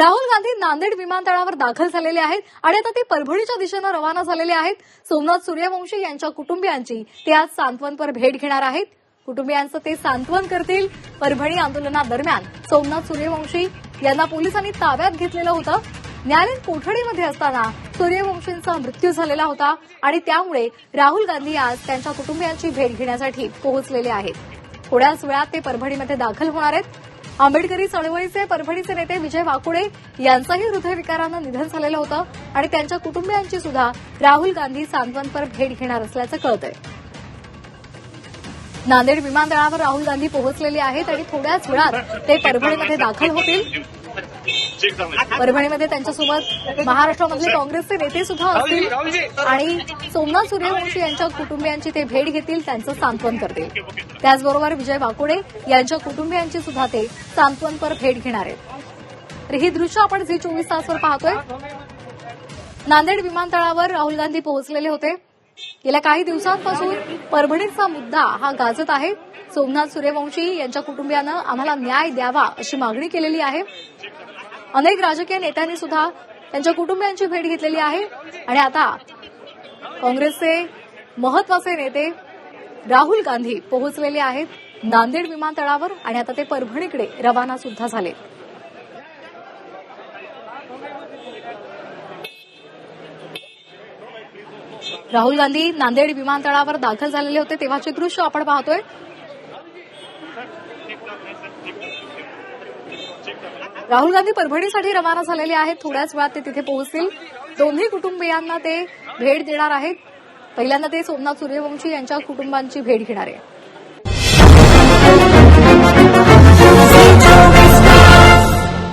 राहुल गांधी नांदेड विमानतळावर दाखल झालेले आहेत आणि आता ते परभणीच्या दिशेनं रवाना झालेले आहेत. सोमनाथ सूर्यवंशी यांच्या कुटुंबियांची ते आज सांत्वनपर भेट घेणार आहेत. कुटुंबियांचं ते सांत्वन करतील परभणी आंदोलनादरम्यान. सोमनाथ सूर्यवंशी यांना पोलिसांनी ताब्यात घेतलेलं होतं. न्यायालयीन कोठडीमध्ये असताना सूर्यवंशींचा मृत्यू झालेला होता आणि त्यामुळे राहुल गांधी आज त्यांच्या कुटुंबियांची भेट घेण्यासाठी पोहोचलेले आहेत. थोड्याच वेळात ते परभणीमध्ये दाखल होणार आहेत. आंबेडकरी चळवळीचे परभणीचे नेते विजय वाकुडे यांचंही हृदयविकारानं निधन झालेलं होतं आणि त्यांच्या कुटुंबियांची सुद्धा राहुल गांधी सांत्वनपर भेट घेणार असल्याचं कळतंय. नांदेड विमानतळावर राहुल गांधी पोहोचलेले आहेत आणि थोड्याच वेळात ते परभणीमध्ये दाखल होतील. परभणीमध्ये त्यांच्यासोबत महाराष्ट्रामधले काँग्रेसचे नेते सुद्धा असतील. आणि सोमनाथ सूर्यवंशी यांच्या कुटुंबियांची ते भेट घेतील त्यांचं सांत्वन करतील. त्याचबरोबर विजय वाकोडे यांच्या कुटुंबियांची सुद्धा ते सांत्वनपर भेट घेणार आहेत. तर ही दृश्य आपण झी चोवीस तासवर पाहतोय. नांदेड विमानतळावर राहुल गांधी पोहोचलेले होते. गेल्या काही दिवसांपासून परभणीचा मुद्दा हा गाजत आहे. सोमनाथ सूर्यवंशी यांच्या कुटुंबियानं आम्हाला न्याय द्यावा अशी मागणी केलेली आहे. अनेक राजकीय नेत्यांनी सुद्धा त्यांच्या कुटुंबियांची भेट घेतलेली आहे. आणि आता काँग्रेसचे महत्त्वाचे नेते राहुल गांधी पोहोचलेले आहेत नांदेड विमानतळावर आणि आता ते परभणीकडे रवाना सुद्धा झाले. राहुल गांधी नांदेड विमानतळावर दाखल झालेले होते तेव्हाचे दृश्य आपण पाहतोय. राहुल गांधी परभणीसाठी रवाना झालेले आहेत. थोड्याच वेळात ते तिथे पोहोचतील. दोन्ही कुटुंबियांना ते भेट देणार आहेत. पहिल्यांदा ते सोमनाथ सूर्यवंशी यांच्या कुटुंबांची भेट घेणार आहे